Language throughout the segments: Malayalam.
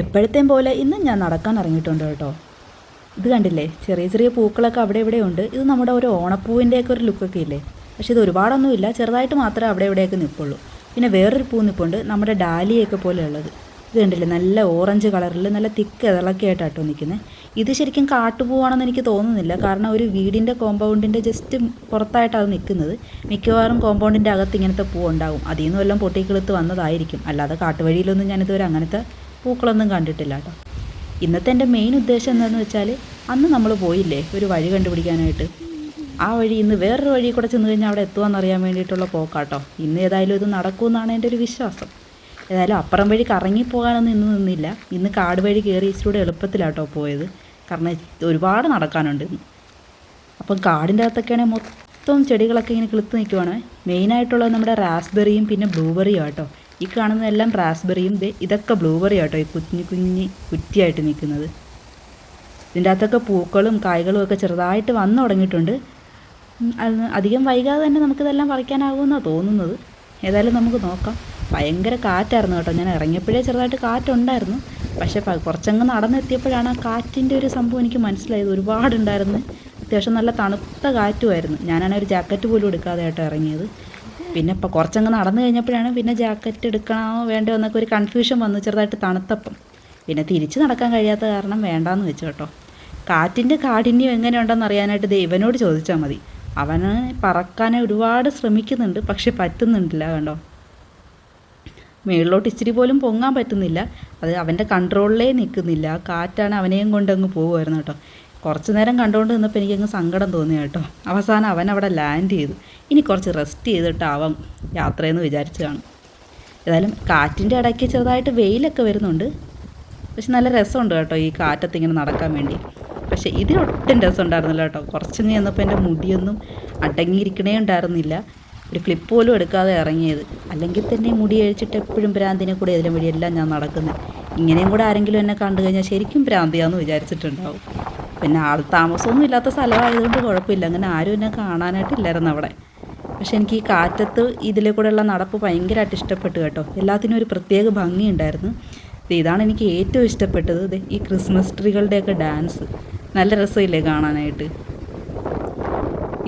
എപ്പോഴത്തെയും പോലെ ഇന്ന് ഞാൻ നടക്കാൻ ഇറങ്ങിയിട്ടുണ്ട് കേട്ടോ. ഇത് കണ്ടില്ലേ? ചെറിയ ചെറിയ പൂക്കളൊക്കെ അവിടെ ഇവിടെ ഉണ്ട്. ഇത് നമ്മുടെ ഒരു ഓണപ്പൂവിന്റെയൊക്കെ ഒരു ലുക്കൊക്കെ ഇല്ലേ? പക്ഷേ ഇത് ഒരുപാടൊന്നുമില്ല. ചെറുതായിട്ട് മാത്രമേ അവിടെ ഇവിടെയൊക്കെ നിൽപ്പുള്ളൂ. പിന്നെ വേറൊരു പൂ നിൽപ്പുണ്ട്. നമ്മുടെ ഡാലിയൊക്കെ പോലെയുള്ളത്. ഇത് കണ്ടില്ലേ? നല്ല ഓറഞ്ച് കളറിൽ നല്ല തിക്ക് ഇതളൊക്കെ ആയിട്ടാട്ടോ നിൽക്കുന്നത് ഇത് ശരിക്കും കാട്ടുപൂവാണെന്ന് എനിക്ക് തോന്നുന്നില്ല. കാരണം ഒരു വീടിന്റെ കോമ്പൗണ്ടിന്റെ ജസ്റ്റ് പുറത്തായിട്ടാണ് അത് നിൽക്കുന്നത്. മിക്കവാറും കോമ്പൗണ്ടിന്റെ അകത്ത് ഇങ്ങനത്തെ പൂ ഉണ്ടാകും. അതിൽ നിന്ന് വല്ലതും പൊട്ടിക്കിളുത്ത് വന്നതായിരിക്കും. അല്ലാതെ കാട്ടുവഴിയിലൊന്നും ഞാനിതുവരെ അങ്ങനത്തെ പൂക്കളൊന്നും കണ്ടിട്ടില്ല കേട്ടോ ഇന്നത്തെ എന്റെ മെയിൻ ഉദ്ദേശം എന്താണെന്ന് വെച്ചാൽ അന്ന് നമ്മൾ പോയില്ലേ ഒരു വഴി കണ്ടുപിടിക്കാനായിട്ട്. ആ വഴി ഇന്ന് വേറൊരു വഴി കൂടെ ചെന്ന് കഴിഞ്ഞാൽ അവിടെ എത്തുമെന്ന് അറിയാൻ വേണ്ടിയിട്ടുള്ള പോക്കാട്ടോ. ഇന്ന് ഏതായാലും ഇത് നടക്കുമെന്നാണ് എന്റെ ഒരു വിശ്വാസം. ഏതായാലും അപ്പുറം വഴി കറങ്ങി പോകാനൊന്നും ഇന്ന് നിന്നില്ല. ഇന്ന് കാട് വഴി കയറി ഇച്ചിലൂടെ എളുപ്പത്തിലാട്ടോ പോയത്. കാരണം ഒരുപാട് നടക്കാനുണ്ട്. അപ്പം കാടിന്റെ അകത്തൊക്കെയാണെങ്കിൽ മൊത്തം ചെടികളൊക്കെ ഇങ്ങനെ കിളുത്ത് നിൽക്കുവാണ്. മെയിനായിട്ടുള്ളത് നമ്മുടെ റാസ്ബെറിയും പിന്നെ ബ്ലൂബെറിയും ആട്ടോ. ഈ കാണുന്നതെല്ലാം റാസ്ബെറിയും ഇതൊക്കെ ബ്ലൂബെറി ആട്ടോ ഈ കുഞ്ഞു കുഞ്ഞി കുറ്റിയായിട്ട് നിൽക്കുന്നത്. ഇതിന്റെ അകത്തൊക്കെ പൂക്കളും കായ്കളും ഒക്കെ ചെറുതായിട്ട് വന്നു തുടങ്ങിയിട്ടുണ്ട്. അധികം വൈകാതെ തന്നെ നമുക്കിതെല്ലാം പറിക്കാനാകുമെന്നാണ് തോന്നുന്നത്. ഏതായാലും നമുക്ക് നോക്കാം. ഭയങ്കര കാറ്റായിരുന്നു കേട്ടോ. ഞാൻ ഇറങ്ങിയപ്പോഴേ ചെറുതായിട്ട് കാറ്റുണ്ടായിരുന്നു. പക്ഷേ കുറച്ചങ്ങ് നടന്നെത്തിയപ്പോഴാണ് ആ കാറ്റിന്റെ ഒരു സംഭവം എനിക്ക് മനസ്സിലായത്. ഒരുപാടുണ്ടായിരുന്നു. അത്യാവശ്യം നല്ല തണുത്ത കാറ്റുമായിരുന്നു. ഞാനാണെങ്കിൽ ഒരു ജാക്കറ്റ് പോലും എടുക്കാതെ ആയിട്ട് ഇറങ്ങിയത്. പിന്നെ ഇപ്പോൾ കുറച്ചങ്ങ് നടന്നു കഴിഞ്ഞപ്പോഴാണ് പിന്നെ ജാക്കറ്റ് എടുക്കണമോ വേണ്ടോ എന്നൊക്കെ ഒരു കൺഫ്യൂഷൻ വന്നു ചെറുതായിട്ട് തണുത്തപ്പം. പിന്നെ തിരിച്ച് നടക്കാൻ കഴിയാത്ത കാരണം വേണ്ടാന്ന് വെച്ചു കേട്ടോ. കാറ്റിന്റെ കാഠിന്യം എങ്ങനെയുണ്ടെന്ന് അറിയാനായിട്ട് ദൈവനോട് ചോദിച്ചാൽ മതി. അവന് പറക്കാൻ ഒരുപാട് ശ്രമിക്കുന്നുണ്ട് പക്ഷെ പറ്റുന്നുണ്ടില്ല കണ്ടോ. മേളിലോട്ട് ഇച്ചിരി പോലും പൊങ്ങാൻ പറ്റുന്നില്ല. അത് അവന്റെ കൺട്രോളിലേ നിൽക്കുന്നില്ല. കാറ്റാണ് അവനെയും കൊണ്ടങ്ങ് പോകുമായിരുന്നു കേട്ടോ. കുറച്ച് നേരം കണ്ടുകൊണ്ട് നിന്നപ്പോൾ എനിക്കങ്ങ് സങ്കടം തോന്നി കേട്ടോ. അവസാനം അവൻ അവിടെ ലാൻഡ് ചെയ്തു. ഇനി കുറച്ച് റെസ്റ്റ് ചെയ്തിട്ടാവാം യാത്രയെന്ന് വിചാരിച്ചു കാണും. ഏതായാലും കാറ്റിന്റെ ഇടയ്ക്ക് ചെറുതായിട്ട് വെയിലൊക്കെ വരുന്നുണ്ട്. പക്ഷെ നല്ല രസമുണ്ട് കേട്ടോ ഈ കാറ്റത്ത് ഇങ്ങനെ നടക്കാൻ വേണ്ടി. പക്ഷെ ഇതിനൊട്ടും രസം ഉണ്ടായിരുന്നില്ല കേട്ടോ കുറച്ചങ്ങ് ചെന്നപ്പോൾ എന്റെ മുടിയൊന്നും അടങ്ങിയിരിക്കണേ ഉണ്ടായിരുന്നില്ല. ഒരു ക്ലിപ്പ് പോലും എടുക്കാതെ ഇറങ്ങിയത്. അല്ലെങ്കിൽ തന്നെ മുടി അഴിച്ചിട്ട് എപ്പോഴും ഭ്രാന്തിനെ കൂടെ ഇതിലും വഴിയെല്ലാം ഞാൻ നടക്കുന്നത് ഇങ്ങനെയും കൂടെ ആരെങ്കിലും എന്നെ കണ്ടു കഴിഞ്ഞാൽ ശരിക്കും ഭ്രാന്തിയാന്ന് വിചാരിച്ചിട്ടുണ്ടാവും. പിന്നെ ആൾ താമസമൊന്നും ഇല്ലാത്ത സ്ഥലമായതുകൊണ്ട് കുഴപ്പമില്ല. അങ്ങനെ ആരും എന്നെ കാണാനായിട്ടില്ലായിരുന്നു അവിടെ. പക്ഷെ എനിക്ക് ഈ കാറ്റത്ത് ഇതിലെ കൂടെയുള്ള നടപ്പ് ഭയങ്കരമായിട്ട് ഇഷ്ടപ്പെട്ടു കേട്ടോ. എല്ലാത്തിനും ഒരു പ്രത്യേക ഭംഗിയുണ്ടായിരുന്നു ഇതാണ് എനിക്ക് ഏറ്റവും ഇഷ്ടപ്പെട്ടത്. ഈ ക്രിസ്മസ് ട്രീകളുടെയൊക്കെ ഡാൻസ്. നല്ല രസമില്ലേ കാണാനായിട്ട്.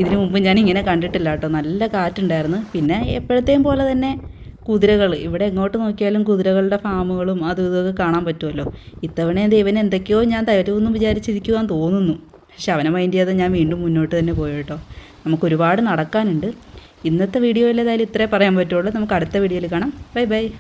ഇതിനു മുമ്പ് ഞാൻ ഇങ്ങനെ കണ്ടിട്ടില്ല കേട്ടോ. നല്ല കാറ്റുണ്ടായിരുന്നു. പിന്നെ എപ്പോഴത്തെയും പോലെ തന്നെ കുതിരകൾ. ഇവിടെ എങ്ങോട്ട് നോക്കിയാലും കുതിരകളുടെ ഫാമുകളും അതും ഇതൊക്കെ കാണാൻ പറ്റുമല്ലോ. ഇത്തവണ ദൈവന് എന്തൊക്കെയോ ഞാൻ തരുമെന്ന് വിചാരിച്ചിരിക്കുവാൻ തോന്നുന്നു. പക്ഷെ അവനെ മൈൻഡ് ചെയ്യാതെ ഞാൻ വീണ്ടും മുന്നോട്ട് തന്നെ പോയി കേട്ടോ. നമുക്ക് ഒരുപാട് നടക്കാനുണ്ട്. ഇന്നത്തെ വീഡിയോയിൽ ഏതായാലും ഇത്രേ പറയാൻ പറ്റുള്ളൂ. നമുക്ക് അടുത്ത വീഡിയോയിൽ കാണാം. Bye bye